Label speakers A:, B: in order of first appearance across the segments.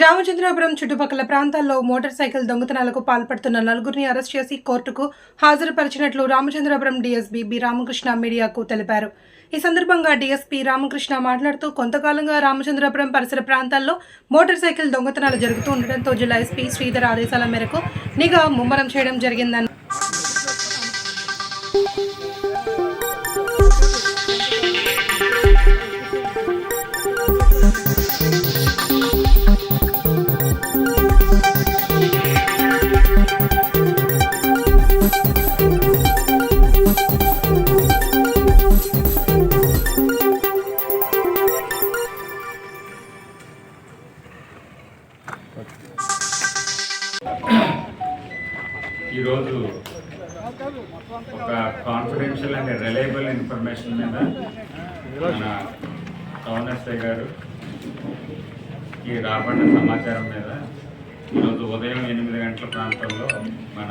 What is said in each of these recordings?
A: రామచంద్రాపురం చుట్టుపక్కల ప్రాంతాల్లో motor cycle దొంగతనాలకు పాల్పడుతున్న నలుగురిని అరెస్ట్ చేసి కోర్టుకు హాజరుపరిచినట్లు రామచంద్రాపురం డీఎస్పీ బి రామకృష్ణ మీడియాకు తెలిపారు. ఈ సందర్భంగా డీఎస్పీ రామకృష్ణ మాట్లాడుతూ కొంతకాలంగా రామచంద్రాపురం పరిసర ప్రాంతాల్లో మోటార్ సైకిల్ దొంగతనాలు జరుగుతూ ఉండడంతో జిల్లా ఎస్పీ శ్రీధర్ ఆదేశాల మేరకు నిఘా ముమ్మరం చేయడం జరిగిందని
B: కాన్ఫిడెన్షియల్ అండ్ రిలయబుల్ ఇన్ఫర్మేషన్ మీద మన టౌన్ గారు ఈ రాబడిన సమాచారం మీద ఈరోజు ఉదయం ఎనిమిది గంటల ప్రాంతంలో మన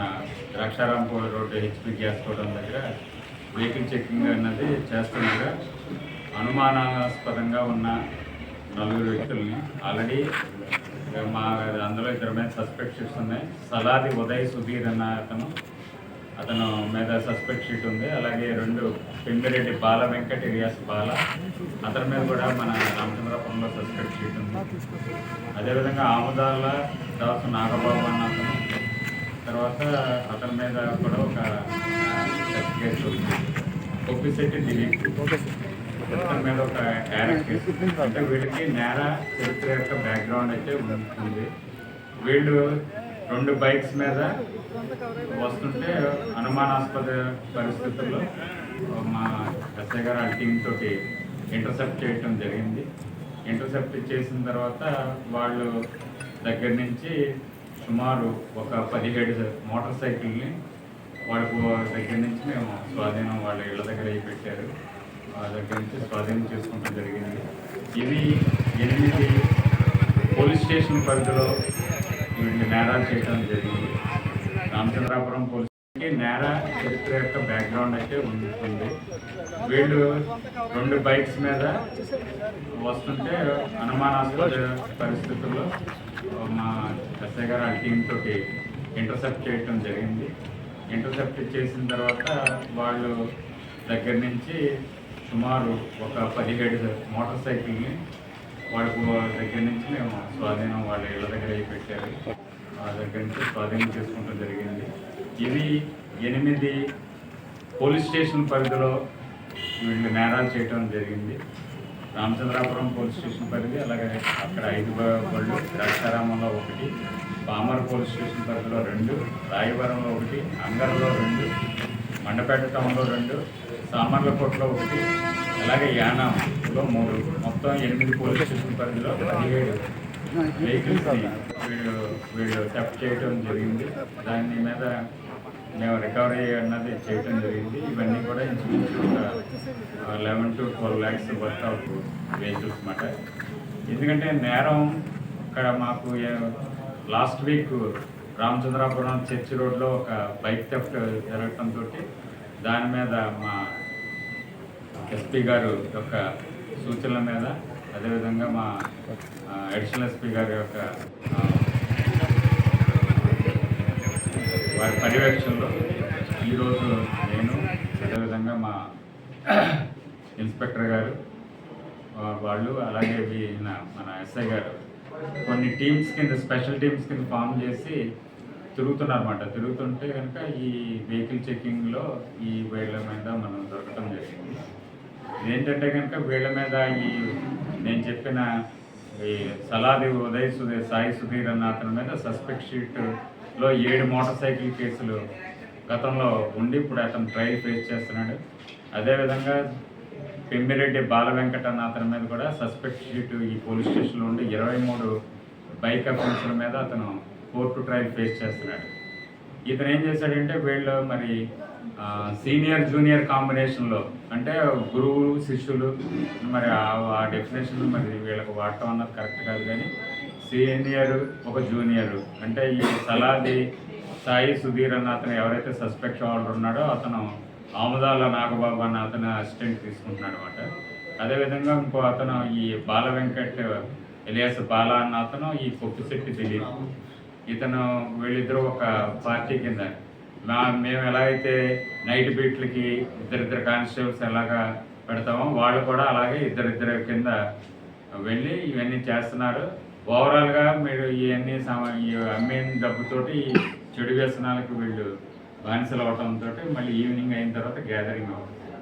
B: Draksharampur road HP gas godown దగ్గర వెహికల్ చెకింగ్ అన్నది చేస్తుండగా అనుమానాస్పదంగా ఉన్న నలుగురు వ్యక్తుల్ని ఆల్రెడీ మా అందులో ఇద్దరు మీద సస్పెక్ట్ ఉన్నాయి సలాది ఉదయ్ సుధీర్ అన్న అతను అతను మీద సస్పెక్ట్ షీట్ ఉంది. అలాగే రెండు పెమ్మిరెడ్డి బాల వెంకట ఇరియాస్ బాల. అతని మీద కూడా మన రామచంద్రపురంలో సస్పెక్ట్ షీట్ ఉంది. అదేవిధంగా ఆముదాల తర్వాత నాగబాబు అన్న అతను. తర్వాత అతని మీద కూడా ఒక కేసు ఉంది. కొప్పిశెట్టి దిలీప్. అతని మీద ఒక క్యారెక్ట్ కేసు అంటే వీళ్ళకి నేర చరిత్ర యొక్క బ్యాక్గ్రౌండ్ అయితే ఉంది. వీళ్ళు రెండు బైక్స్ మీద వస్తుంటే అనుమానాస్పద పరిస్థితుల్లో మా ఎస్ఐ గారు ఆ తోటి ఇంటర్సెప్ట్ చేయటం జరిగింది. ఇంటర్సెప్ట్ చేసిన తర్వాత వాళ్ళు దగ్గర నుంచి సుమారు ఒక పదిహేడు మోటార్ సైకిల్ని వాళ్ళకు దగ్గర నుంచి మేము స్వాధీనం వాళ్ళ ఇళ్ళ దగ్గర అయి పెట్టారు వాళ్ళ దగ్గర నుంచి స్వాధీనం చేసుకోవడం జరిగింది. ఇవి ఎనిమిది పోలీస్ స్టేషన్ పరిధిలో వీటిని నేరాలు చేయడం జరిగింది. రామచంద్రాపురం పోలీస్ నేర చరిత్ర యొక్క బ్యాక్గ్రౌండ్ అయితే ఉంటుంది. వీళ్ళు రెండు బైక్స్ మీద వస్తుంటే అనుమానాస్పద పరిస్థితుల్లో మా ఎస్ఐ గారు ఆ టీం తోటి ఇంటర్సెప్ట్ చేయటం జరిగింది. ఇంటర్సెప్ట్ చేసిన తర్వాత వాళ్ళు దగ్గర నుంచి సుమారు ఒక పదిహేడు మోటార్ సైకిల్ని వాళ్ళకు దగ్గర నుంచి మేము స్వాధీనం వాళ్ళ ఇళ్ళ దగ్గర అయి పెట్టారు. దగ్గర నుంచి స్వాధీనం చేసుకోవడం జరిగింది. ఇవి ఎనిమిది పోలీస్ స్టేషన్ పరిధిలో వీళ్ళు నేరాలు చేయటం జరిగింది. రామచంద్రాపురం పోలీస్ స్టేషన్ పరిధి అలాగే అక్కడ ఐదు బళ్ళు ద్రాక్షారామంలో ఒకటి పామర్ పోలీస్ స్టేషన్ పరిధిలో రెండు రాయవరంలో ఒకటి అంగర్లో రెండు మండపేట టౌన్లో రెండు సామర్లకోటలో ఒకటి అలాగే యానాంలో మూడు. మొత్తం ఎనిమిది పోలీస్ స్టేషన్ పరిధిలో పదిహేడు వెహికల్స్ వీళ్ళు వీళ్ళు థెఫ్ట్ చేయటం జరిగింది. దాని మీద మేము రికవరీ అన్నది చేయటం జరిగింది. ఇవన్నీ కూడా ఇంచుమించు ఒక eleven to twelve lakhs worth of vehicles అన్నమాట. ఎందుకంటే నేరం ఇక్కడ మాకు లాస్ట్ వీక్ రామచంద్రాపురం చర్చి రోడ్లో ఒక బైక్ థెఫ్ట్ జరగటంతో దాని మీద మా ఎస్పీ గారు యొక్క సూచనల మీద అదేవిధంగా మా అడిషనల్ ఎస్పీ గారి యొక్క వారి పర్యవేక్షణలో ఈరోజు నేను అదేవిధంగా మా ఇన్స్పెక్టర్ గారు వాళ్ళు అలాగే ఈయన మన ఎస్ఐ గారు కొన్ని టీమ్స్ కింద స్పెషల్ టీమ్స్ కింద ఫామ్ చేసి తిరుగుతున్నారన్నమాట. తిరుగుతుంటే కనుక ఈ వెహికల్ చెక్కింగ్లో ఈ వీళ్ళ మీద మనం దొరకటం జరిగింది. ఏంటంటే కనుక వీళ్ళ మీద ఈ నేను చెప్పిన ఈ సలాది ఉదయ్ సుధీర్ సాయి సుధీర్ అన్న అతని మీద సస్పెక్ట్ షీట్లో ఏడు మోటార్ సైకిల్ కేసులు గతంలో ఉండి ఇప్పుడు అతను ట్రయల్ ఫేస్ చేస్తున్నాడు. అదేవిధంగా పెమ్మిరెడ్డి బాల వెంకట అన్న అతని మీద కూడా సస్పెక్ట్ షీట్ ఈ పోలీస్ స్టేషన్లో ఉండి ఇరవై మూడు బైక్ అఫెన్స్ల మీద అతను కోర్టు ట్రయల్ ఫేస్ చేస్తున్నాడు. ఇతను ఏం చేశాడంటే వీళ్ళు మరి సీనియర్ జూనియర్ కాంబినేషన్లో అంటే గురువు శిష్యులు మరి ఆ- డెఫినేషన్ మరి వీళ్ళకి వాడటం అన్నది కరెక్ట్ కాదు కానీ సీనియర్ ఒక జూనియర్. అంటే ఈ సలాది సాయి సుధీర్ అన్న అతను ఎవరైతే సస్పెక్ట్ హోల్డర్ ఉన్నాడో అతను ఆముదాల నాగబాబు అన్న అతను అసిస్టెంట్ తీసుకుంటున్నాడు అనమాట అదేవిధంగా ఇంకో అతను ఈ బాల వెంకట్ ఎలియాస్ బాల అన్న అతను ఈ కొప్పిశెట్టి దిలీప్. ఇతను వీళ్ళిద్దరూ ఒక పార్టీ కింద మా మేము ఎలా అయితే నైట్ బీట్లకి ఇద్దరిద్దరు కానిస్టేబుల్స్ ఎలాగా పెడతామో వాళ్ళు కూడా అలాగే ఇద్దరిద్దరు కింద వెళ్ళి ఇవన్నీ చేస్తున్నారు. ఓవరాల్గా మీరు ఇవన్నీ సమా అమ్మిన డబ్బుతోటి ఈ చెడు వ్యసనాలకు వీళ్ళు బానిసలు అవడంతో మళ్ళీ ఈవినింగ్ అయిన తర్వాత గ్యాదరింగ్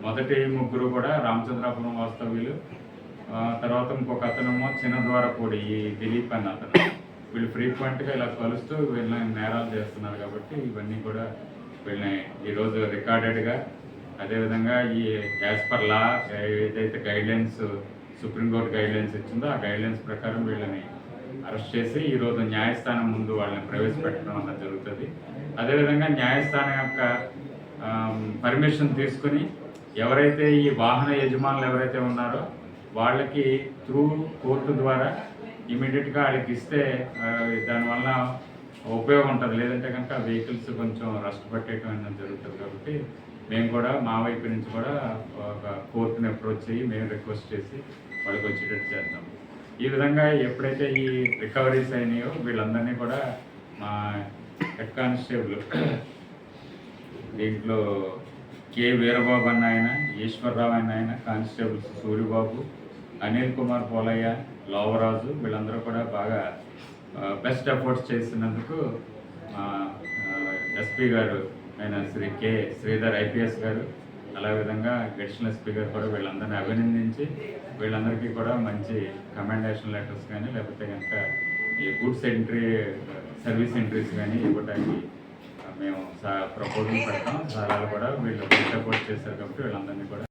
B: మొదటి ముగ్గురు కూడా రామచంద్రాపురం వాస్తవ్యులు. తర్వాత ఇంకొక అతనేమో చిన్న ద్వారపూడి ఈ దిలీప్ అన్న అతను. వీళ్ళు ఫ్రీక్వెంట్గా ఇలా కలుస్తూ వీళ్ళని నేరాలు చేస్తున్నారు కాబట్టి ఇవన్నీ కూడా వీళ్ళని ఈరోజు రికార్డెడ్గా అదేవిధంగా ఈ యాజ్ పర్ లా ఏదైతే గైడ్లైన్స్ సుప్రీంకోర్టు గైడ్లైన్స్ ఇచ్చిందో ఆ గైడ్లైన్స్ ప్రకారం వీళ్ళని అరెస్ట్ చేసి ఈరోజు న్యాయస్థానం ముందు వాళ్ళని ప్రవేశపెట్టడం అన్నది జరుగుతుంది. అదేవిధంగా న్యాయస్థానం యొక్క పర్మిషన్ తీసుకుని ఎవరైతే ఈ వాహన యజమానులు ఎవరైతే ఉన్నారో వాళ్ళకి త్రూ కోర్టు ద్వారా ఇమీడియట్గా వాళ్ళకి ఇస్తే దానివల్ల ఉపయోగం ఉంటుంది. లేదంటే కనుక వెహికల్స్ కొంచెం రస్ట్ పట్టేయటం అనేది జరుగుతుంది కాబట్టి మేము కూడా మా వైపు నుంచి కూడా ఒక కోర్టుని అప్రోచ్ అయ్యి మేము రిక్వెస్ట్ చేసి వాళ్ళకి వచ్చేటట్టు చేద్దాం. ఈ విధంగా ఎప్పుడైతే ఈ రికవరీస్ అయినాయో వీళ్ళందరినీ కూడా మా హెడ్ కానిస్టేబుల్ దీంట్లో కె వీరబాబు అన్న ఆయన ఈశ్వరరావు అన్న ఆయన కానిస్టేబుల్స్ సూర్యబాబు అనిల్ కుమార్ పోలయ్య లోవరాజు వీళ్ళందరూ కూడా బాగా బెస్ట్ ఎఫర్ట్స్ చేసినందుకు ఎస్పీ గారు ఆయన శ్రీ కె శ్రీధర్ ఐపీఎస్ గారు అలా విధంగా అడిషనల్ ఎస్పీ గారు కూడా వీళ్ళందరినీ అభినందించి వీళ్ళందరికీ కూడా మంచి కమెండేషన్ లెటర్స్ కానీ లేకపోతే కనుక ఈ గుడ్స్ ఎంట్రీ సర్వీస్ ఎంట్రీస్ కానీ ఇవ్వడానికి మేము ప్రపోజల్ పెడతాం. సలహాలు కూడా వీళ్ళు సపోర్ట్ చేశారు కాబట్టి వీళ్ళందరినీ కూడా